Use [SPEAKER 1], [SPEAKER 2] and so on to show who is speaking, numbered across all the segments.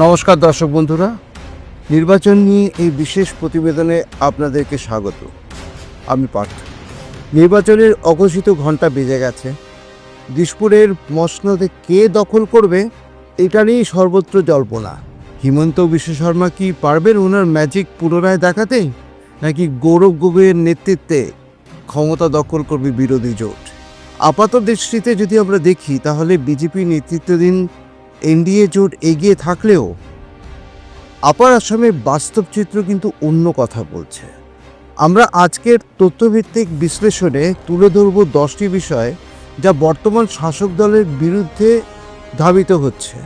[SPEAKER 1] নমস্কার দর্শক বন্ধুরা, নির্বাচন নিয়ে এই বিশেষ প্রতিবেদনে আপনাদেরকে স্বাগত। আমি পার্থ। নির্বাচনের অঘোষিত ঘণ্টা বেজে গেছে। দিসপুরের মসনদে কে দখল করবে, এটা নিয়েই সর্বত্র জল্পনা। হিমন্ত বিশ্ব শর্মা কি পারবেন ওনার ম্যাজিক পুনরায় দেখাতে, নাকি গৌরব গগৈয়ের নেতৃত্বে ক্ষমতা দখল করবে বিরোধী জোট? আপাত দৃষ্টিতে যদি আমরা দেখি, তাহলে বিজেপি নেতৃত্বাধীন এনডিএ জোট এগিয়ে থাকলেও আপার আসামের বাস্তব চিত্র কিন্তু অন্য কথা বলছে। আমরা আজকের তথ্যভিত্তিক বিশ্লেষণে তুলে ধরব দশটি বিষয় যা বর্তমান শাসক দলের বিরুদ্ধে ধাবিত হচ্ছে।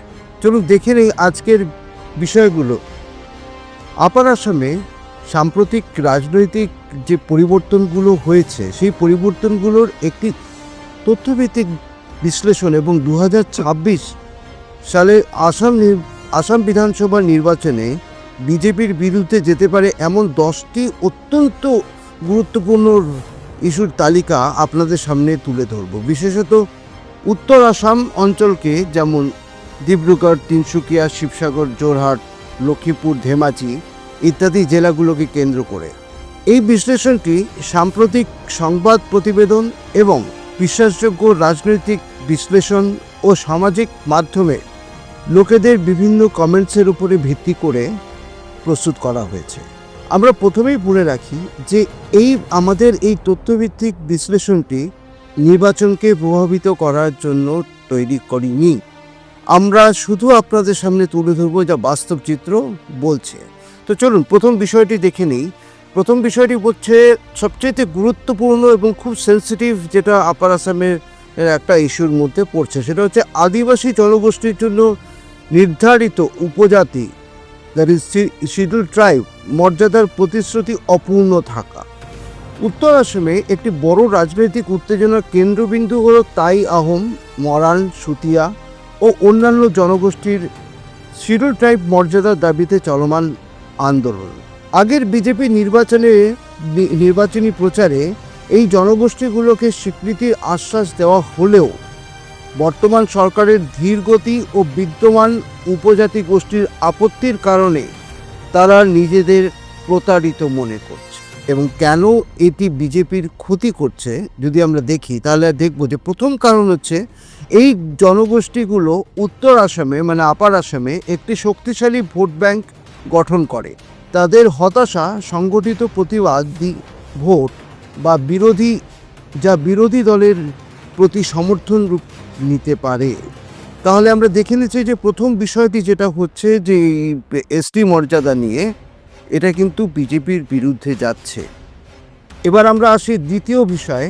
[SPEAKER 1] চলুন দেখে নেই আজকের বিষয়গুলো। আপার আসামে সাম্প্রতিক রাজনৈতিক যে পরিবর্তনগুলো হয়েছে, সেই পরিবর্তনগুলোর একটি তথ্যভিত্তিক বিশ্লেষণ এবং দু হাজার ছাব্বিশ সালে আসাম আসাম বিধানসভা নির্বাচনে বিজেপির বিরুদ্ধে যেতে পারে এমন দশটি অত্যন্ত গুরুত্বপূর্ণ ইস্যুর তালিকা আপনাদের সামনে তুলে ধরব। বিশেষত উত্তর আসাম অঞ্চলকে যেমন ডিব্রুগড়, তিনসুকিয়া, শিবসাগর জোরহাট লক্ষ্মীপুর, ধেমাজি ইত্যাদি জেলাগুলোকে কেন্দ্র করে। এই বিশ্লেষণটি সাম্প্রতিক সংবাদ প্রতিবেদন এবং বিশ্বাসযোগ্য রাজনৈতিক বিশ্লেষণ ও সামাজিক মাধ্যমে লোকেদের বিভিন্ন কমেন্টসের উপরে ভিত্তি করে প্রস্তুত করা হয়েছে। আমরা প্রথমেই বলে রাখি যে এই আমাদের এই তথ্যভিত্তিক বিশ্লেষণটি নির্বাচনকে প্রভাবিত করার জন্য তৈরি করিনি। আমরা শুধু আপনাদের সামনে তুলে ধরবো যা বাস্তব চিত্র বলছে। তো চলুন, প্রথম বিষয়টি দেখে নিই। প্রথম বিষয়টি হচ্ছে সবচেয়ে গুরুত্বপূর্ণ এবং খুব সেন্সিটিভ যেটা আপার আসামের একটা ইস্যুর মধ্যে পড়ছে, সেটা হচ্ছে আদিবাসী জনগোষ্ঠীর জন্য নির্ধারিত উপজাতি দ্যাট ইজ শিডিউল ট্রাইব মর্যাদার প্রতিশ্রুতি অপূর্ণ থাকা। উত্তর আসামে একটি বড় রাজনৈতিক উত্তেজনার কেন্দ্রবিন্দু হল তাই আহোম মরান সুতিয়া ও অন্যান্য জনগোষ্ঠীর শিডিউল ট্রাইব মর্যাদার দাবিতে চলমান আন্দোলন। আগের বিজেপি নির্বাচনে নির্বাচনী প্রচারে এই জনগোষ্ঠীগুলোকে স্বীকৃতির আশ্বাস দেওয়া হলেও বর্তমান সরকারের ধীরগতি ও বিদ্যমান উপজাতি গোষ্ঠীর আপত্তির কারণে তারা নিজেদের প্রতারিত মনে করছে। এবং কেন এটি বিজেপির ক্ষতি করছে যদি আমরা দেখি, তাহলে দেখব যে প্রথম কারণ হচ্ছে এই জনগোষ্ঠীগুলো উত্তর আসামে মানে আপার আসামে একটি শক্তিশালী ভোট ব্যাংক গঠন করে। তাদের হতাশা, সংগঠিত প্রতিবাদী ভোট বা বিরোধী, যা বিরোধী দলের প্রতি সমর্থন রূপ নিতে পারে। তাহলে আমরা দেখে নিচ্ছি যে প্রথম বিষয়টি যেটা হচ্ছে যে এসটি মর্যাদা নিয়ে এটা কিন্তু বিজেপির বিরুদ্ধে যাচ্ছে। এবার আমরা আসি দ্বিতীয় বিষয়।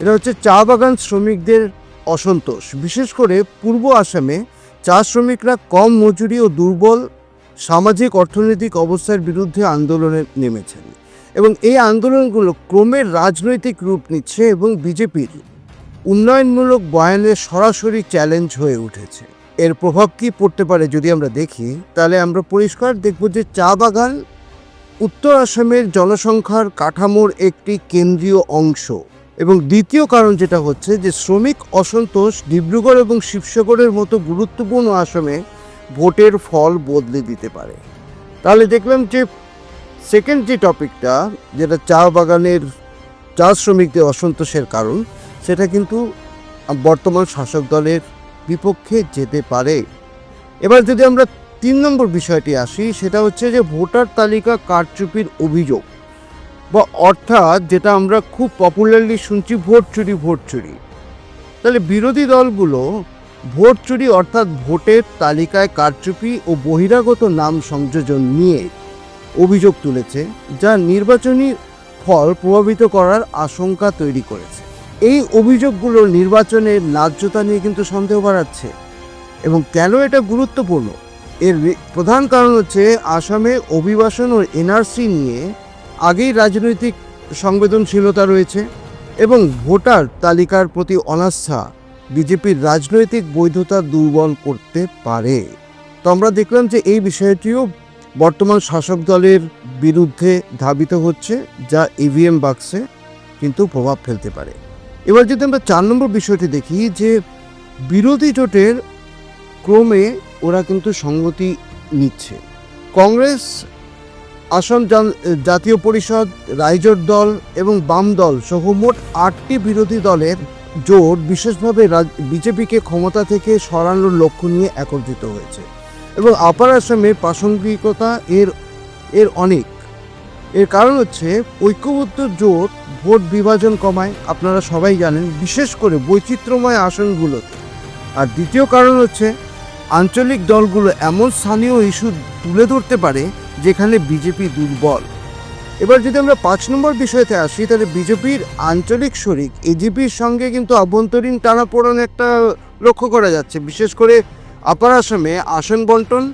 [SPEAKER 1] এটা হচ্ছে চা বাগান শ্রমিকদের অসন্তোষ। বিশেষ করে পূর্ব আসামে চা শ্রমিকরা কম মজুরি ও দুর্বল সামাজিক অর্থনৈতিক অবস্থার বিরুদ্ধে আন্দোলনে নেমেছেন এবং এই আন্দোলনগুলো ক্রমে রাজনৈতিক রূপ নিচ্ছে এবং বিজেপির উন্নয়নমূলক বয়ানের সরাসরি চ্যালেঞ্জ হয়ে উঠেছে। এর প্রভাব কি পড়তে পারে যদি আমরা দেখি, তাহলে আমরা পরিষ্কার দেখব যে চা বাগান উত্তর আসামের জনসংখ্যার কাঠামোর একটি কেন্দ্রীয় অংশ এবং দ্বিতীয় কারণ যেটা হচ্ছে যে শ্রমিক অসন্তোষ ডিব্রুগড় এবং শিবসাগরের মতো গুরুত্বপূর্ণ আসামে ভোটের ফল বদলে দিতে পারে। তাহলে দেখলাম যে সেকেন্ড যে টপিকটা যেটা চা বাগানের, চা শ্রমিকদের অসন্তোষের কারণ সেটা কিন্তু বর্তমান শাসক দলের বিপক্ষে যেতে পারে। এবার যদি আমরা তিন নম্বর বিষয়টি আসি, সেটা হচ্ছে যে ভোটার তালিকা কারচুপির অভিযোগ। বা অর্থাৎ যেটা আমরা খুব পপুলারলি শুনছি, ভোট চুরি ভোট চুরি। তাহলে বিরোধী দলগুলো ভোট চুরি অর্থাৎ ভোটের তালিকায় কারচুপি ও বহিরাগত নাম সংযোজন নিয়ে অভিযোগ তুলেছে, যা নির্বাচনী ফল প্রভাবিত করার আশঙ্কা তৈরি করেছে। এই অভিযোগগুলো নির্বাচনের ন্যায্যতা নিয়ে কিন্তু সন্দেহ বাড়াচ্ছে। এবং কেন এটা গুরুত্বপূর্ণ? এর প্রধান কারণ হচ্ছে আসামে অভিবাসন ও এনআরসি নিয়ে আগেই রাজনৈতিক সংবেদনশীলতা রয়েছে এবং ভোটার তালিকার প্রতি অনাস্থা বিজেপির রাজনৈতিক বৈধতা দুর্বল করতে পারে। তো আমরা দেখলাম যে এই বিষয়টিও বর্তমান শাসক দলের বিরুদ্ধে ধাবিত হচ্ছে, যা ইভিএম বাক্সে কিন্তু প্রভাব ফেলতে পারে। এবার যদি আমরা চার নম্বর বিষয়টি দেখি যে বিরোধী জোটের ক্রমে ওরা কিন্তু সংগতি নিচ্ছে। কংগ্রেস, আসাম জাতীয় পরিষদ রাইজোট দল এবং বাম দল সহ মোট আটটি বিরোধী দলের জোট বিশেষভাবে বিজেপিকে ক্ষমতা থেকে সরানোর লক্ষ্য নিয়ে একত্রিত হয়েছে। এবং আপার আসামে প্রাসঙ্গিকতা এর এর অনেক। এর কারণ হচ্ছে ঐক্যবদ্ধ জোট ভোট বিভাজন কমায়। আপনারা সবাই জানেন, বিশেষ করে বৈচিত্র্যময় আসনগুলোতে। আর দ্বিতীয় কারণ হচ্ছে, আঞ্চলিক দলগুলো এমন স্থানীয় ইস্যু তুলে ধরতে পারে যেখানে বিজেপি দুর্বল। এবার যদি আমরা পাঁচ নম্বর বিষয়তে আসি, তাহলে বিজেপির আঞ্চলিক শরিক এজিপির সঙ্গে কিন্তু আভ্যন্তরীণ টানাপোড়েন একটা লক্ষ্য করা যাচ্ছে। বিশেষ করে আপার আসামে আসন বন্টন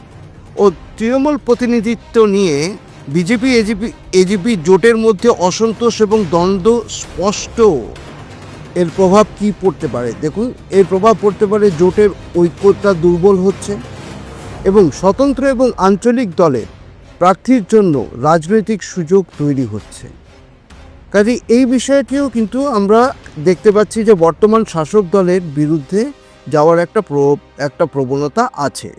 [SPEAKER 1] ও তৃণমূল প্রতিনিধিত্ব নিয়ে বিজেপি, এজিপি এজিপি জোটের মধ্যে অসন্তোষ এবং দ্বন্দ্ব স্পষ্ট। এর প্রভাব কি পড়তে পারে? দেখুন, এর প্রভাব পড়তে পারে জোটের ঐক্যতা দুর্বল হচ্ছে এবং স্বতন্ত্র এবং আঞ্চলিক দলের প্রার্থীর জন্য রাজনৈতিক সুযোগ তৈরি হচ্ছে। কাজে এই বিষয়টিও কিন্তু আমরা দেখতে পাচ্ছি যে বর্তমান শাসক দলের বিরুদ্ধে যাওয়ার একটা একটা প্রবণতা আছে।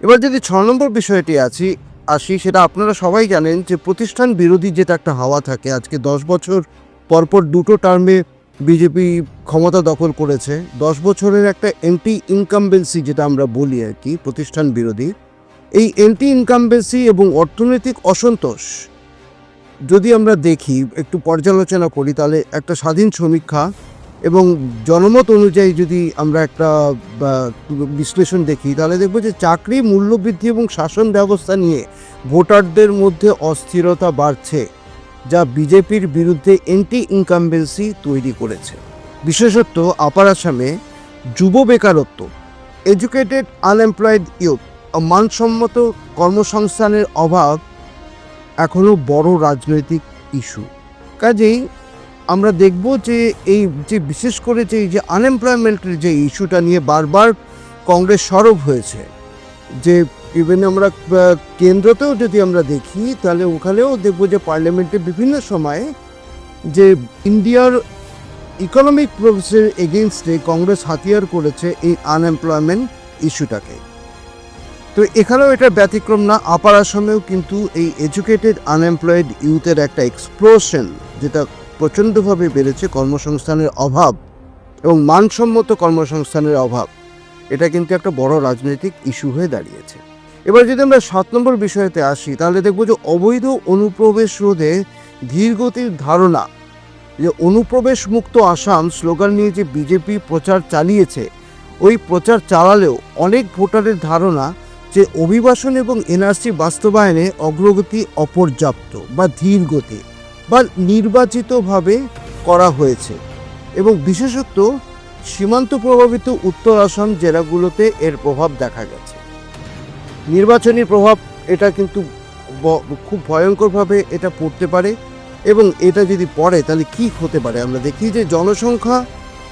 [SPEAKER 1] এবার যদি ছ নম্বর বিষয়টি আছি আসি, সেটা আপনারা সবাই জানেন যে প্রতিষ্ঠান বিরোধী যেটা একটা হাওয়া থাকে, আজকে দশ বছর পরপর দুটো টার্মে বিজেপি ক্ষমতা দখল করেছে। দশ বছরের একটা এন্টি ইনকামবেন্সি যেটা আমরা বলি আর কি, প্রতিষ্ঠান বিরোধী। এই এন্টি ইনকামবেন্সি এবং অর্থনৈতিক অসন্তোষ যদি আমরা দেখি, একটু পর্যালোচনা করি, তাহলে একটা স্বাধীন সমীক্ষা এবং জনমত অনুযায়ী যদি আমরা একটা বিশ্লেষণ দেখি, তাহলে দেখব যে চাকরি, মূল্যবৃদ্ধি এবং শাসন ব্যবস্থা নিয়ে ভোটারদের মধ্যে অস্থিরতা বাড়ছে, যা বিজেপির বিরুদ্ধে এন্টি ইনকামবেন্সি তৈরি করেছে। বিশেষত আপার আসামে যুব বেকারত্ব এডুকেটেড আনএমপ্লয়েড ইউথ মানসম্মত কর্মসংস্থানের অভাব এখনও বড় রাজনৈতিক ইস্যু কাজেই আমরা দেখব যে এই যে বিশেষ করে যে এই যে আনএমপ্লয়মেন্টের যে ইস্যুটা নিয়ে বারবার কংগ্রেস সরব হয়েছে, যে ইভেন আমরা কেন্দ্রতেও যদি আমরা দেখি, তাহলে ওখানেও দেখব যে পার্লামেন্টে বিভিন্ন সময়ে যে ইন্ডিয়ার ইকোনমিক প্রোগ্রেসের এগেনস্টে কংগ্রেস হাতিয়ার করেছে এই আনএমপ্লয়মেন্ট ইস্যুটাকে। তো এখানেও এটা ব্যতিক্রম না, আপার আসামেও কিন্তু এই এডুকেটেড আনএমপ্লয়েড ইউথের একটা এক্সপ্লোশন যেটা প্রচণ্ডভাবে বেড়েছে কর্মসংস্থানের অভাব এবং মানসম্মত কর্মসংস্থানের অভাব। এটা কিন্তু একটা বড় রাজনৈতিক ইস্যু হয়ে দাঁড়িয়েছে। এবার যদি আমরা সাত নম্বর বিষয়তে আসি, তাহলে দেখব যে অবৈধ অনুপ্রবেশ রোধে ধীরগতির ধারণা যে অনুপ্রবেশ মুক্ত আসাম স্লোগান নিয়ে যে বিজেপি প্রচার চালিয়েছে, ওই প্রচার চালালেও অনেক ভোটারের ধারণা যে অভিবাসন এবং এনআরসি বাস্তবায়নে অগ্রগতি অপর্যাপ্ত বা ধীর গতি বা নির্বাচিতভাবে করা হয়েছে এবং বিশেষত সীমান্ত প্রভাবিত উত্তর আসাম জেলাগুলোতে এর প্রভাব দেখা গেছে। নির্বাচনী প্রভাব এটা কিন্তু খুব ভয়ঙ্করভাবে এটা পড়তে পারে এবং এটা যদি পড়ে তাহলে কি হতে পারে? আমরা দেখি যে জনসংখ্যা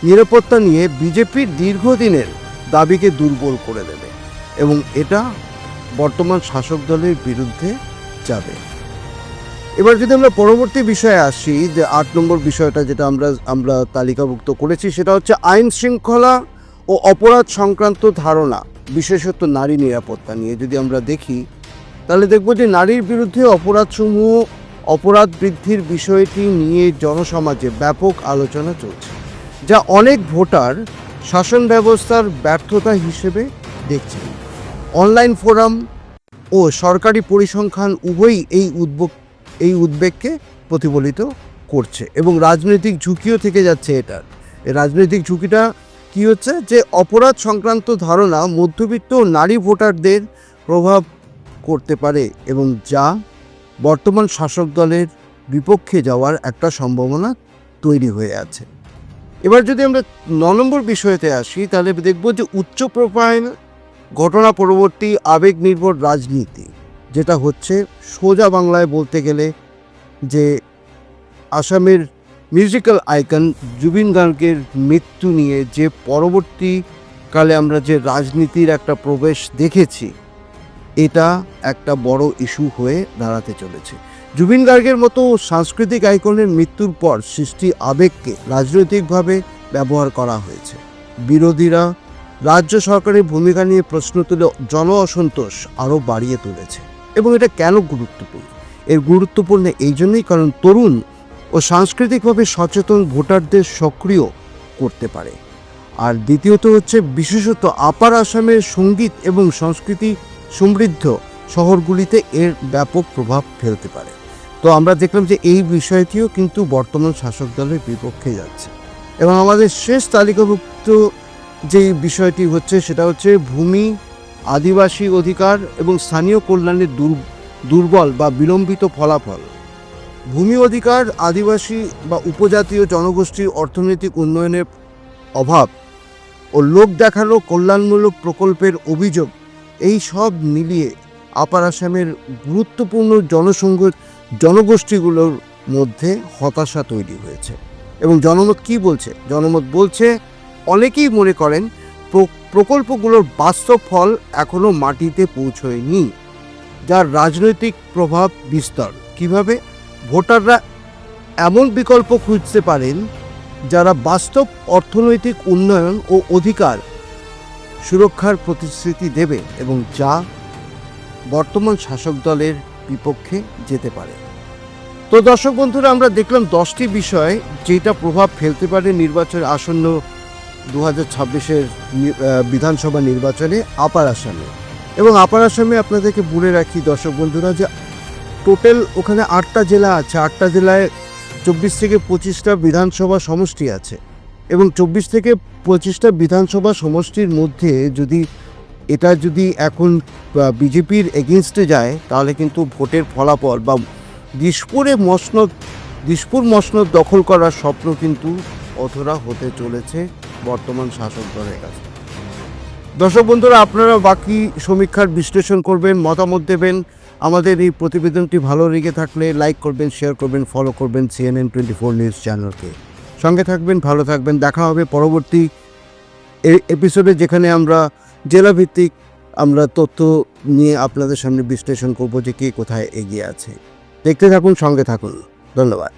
[SPEAKER 1] নিরাপত্তা নিয়ে বিজেপির দীর্ঘদিনের দাবিকে দুর্বল করে দেবে এবং এটা বর্তমান শাসক দলের বিরুদ্ধে যাবে। এবার যদি আমরা পরবর্তী বিষয়ে আসি, যে আট নম্বর বিষয়টা যেটা আমরা আমরা তালিকাভুক্ত করেছি, সেটা হচ্ছে আইন শৃঙ্খলা ও অপরাধ সংক্রান্ত ধারণা, বিশেষত নারী নিরাপত্তা নিয়ে। যদি আমরা দেখি, তাহলে দেখব যে নারীর বিরুদ্ধে অপরাধসমূহ, অপরাধ বৃদ্ধির বিষয়টি নিয়ে জনসমাজে ব্যাপক আলোচনা চলছে, যা অনেক ভোটার শাসন ব্যবস্থার ব্যর্থতা হিসেবে দেখছেন। অনলাইন ফোরাম ও সরকারি পরিসংখ্যান উভয়ই এই উদ্বেগ এই উদ্বেগকে প্রতিফলিত করছে এবং রাজনৈতিক ঝুঁকিও থেকে যাচ্ছে এটার। রাজনৈতিক ঝুঁকিটা কি হচ্ছে? যে অপরাধ সংক্রান্ত ধারণা মধ্যবিত্ত নারী ভোটারদের প্রভাব করতে পারে এবং যা বর্তমান শাসক দলের বিপক্ষে যাওয়ার একটা সম্ভাবনা তৈরি হয়ে আছে। এবার যদি আমরা ন নম্বর বিষয়তে আসি, তাহলে দেখব যে উচ্চ প্রোফাইল ঘটনা পরবর্তী আবেগ নির্ভর রাজনীতি। যেটা হচ্ছে সোজা বাংলায় বলতে গেলে যে আসামের মিউজিক্যাল আইকন জুবিন গার্গের মৃত্যু নিয়ে যে পরবর্তীকালে আমরা যে রাজনীতির একটা প্রবেশ দেখেছি, এটা একটা বড় ইস্যু হয়ে দাঁড়াতে চলেছে। জুবিন গার্গের মতো সাংস্কৃতিক আইকনের মৃত্যুর পর সৃষ্টি আবেগকে রাজনৈতিকভাবে ব্যবহার করা হয়েছে। বিরোধীরা রাজ্য সরকারের ভূমিকা নিয়ে প্রশ্ন তুলে জন অসন্তোষ আরও বাড়িয়ে তুলেছে। এবং এটা কেন গুরুত্বপূর্ণ? এর গুরুত্বপূর্ণ এই জন্যই কারণ তরুণ ও সাংস্কৃতিকভাবে সচেতন ভোটারদের সক্রিয় করতে পারে। আর দ্বিতীয়ত হচ্ছে বিশেষত আপার আসামের সংগীত এবং সংস্কৃতি সমৃদ্ধ শহরগুলিতে এর ব্যাপক প্রভাব ফেলতে পারে। তো আমরা দেখলাম যে এই বিষয়টিও কিন্তু বর্তমান শাসক দলের বিপক্ষে যাচ্ছে। এবং আমাদের শেষ তালিকাভুক্ত যে বিষয়টি হচ্ছে সেটা হচ্ছে ভূমি আদিবাসী অধিকার এবং স্থানীয় কল্যাণের দুর- দুর্বল বা বিলম্বিত ফলাফল। ভূমি অধিকার, আদিবাসী বা উপজাতীয় জনগোষ্ঠীর অর্থনৈতিক উন্নয়নের অভাব ও লোক দেখানো কল্যাণমূলক প্রকল্পের অভিযোগ, এই সব মিলিয়ে আপার আসামের গুরুত্বপূর্ণ জনসংঘ জনগোষ্ঠীগুলোর মধ্যে হতাশা তৈরি হয়েছে। এবং জনমত কি বলছে? জনমত বলছে, অনেকেই মনে করেন প্রকল্পগুলোর বাস্তব ফল এখনও মাটিতে পৌঁছয়নি, যার রাজনৈতিক প্রভাব বিস্তার। কীভাবে? ভোটাররা এমন বিকল্প খুঁজতে পারেন, যারা বাস্তব অর্থনৈতিক উন্নয়ন ও অধিকার সুরক্ষার প্রতিশ্রুতি দেবে এবং যা বর্তমান শাসক দলের বিপক্ষে যেতে পারে। তো দর্শক বন্ধুরা, আমরা দেখলাম দশটি বিষয় যেটা প্রভাব ফেলতে পারে নির্বাচন আসন্ন দু হাজার ছাব্বিশের বিধানসভা নির্বাচনে আপার আসামে। এবং আপার আসামে আপনাদেরকে বলে রাখি, দর্শক বন্ধুরা, যে টোটাল ওখানে আটটা জেলা আছে। আটটা জেলায় চব্বিশ থেকে পঁচিশটা বিধানসভা সমষ্টি আছে। এবং চব্বিশ থেকে পঁচিশটা বিধানসভা সমষ্টির মধ্যে যদি এটা যদি এখন বিজেপির এগেনস্টে যায়, তাহলে কিন্তু ভোটের ফলাফল বা দিসপুরে মসনদ, দিসপুর মসনদ দখল করার স্বপ্ন কিন্তু অধরা হতে চলেছে বর্তমান শাসক দলের কাছে। দর্শক বন্ধুরা, আপনারা বাকি সমীক্ষার বিশ্লেষণ করবেন, মতামত দেবেন। আমাদের এই প্রতিবেদনটি ভালো লেগে থাকলে লাইক করবেন, শেয়ার করবেন, ফলো করবেন সিএনএন টোয়েন্টি ফোর নিউজ চ্যানেলকে। সঙ্গে থাকবেন, ভালো থাকবেন। দেখা হবে পরবর্তী এপিসোডে যেখানে আমরা জেলাভিত্তিক আমরা তথ্য নিয়ে আপনাদের সামনে বিশ্লেষণ করব যে কে কোথায় এগিয়ে আছে। দেখতে থাকুন, সঙ্গে থাকুন। ধন্যবাদ।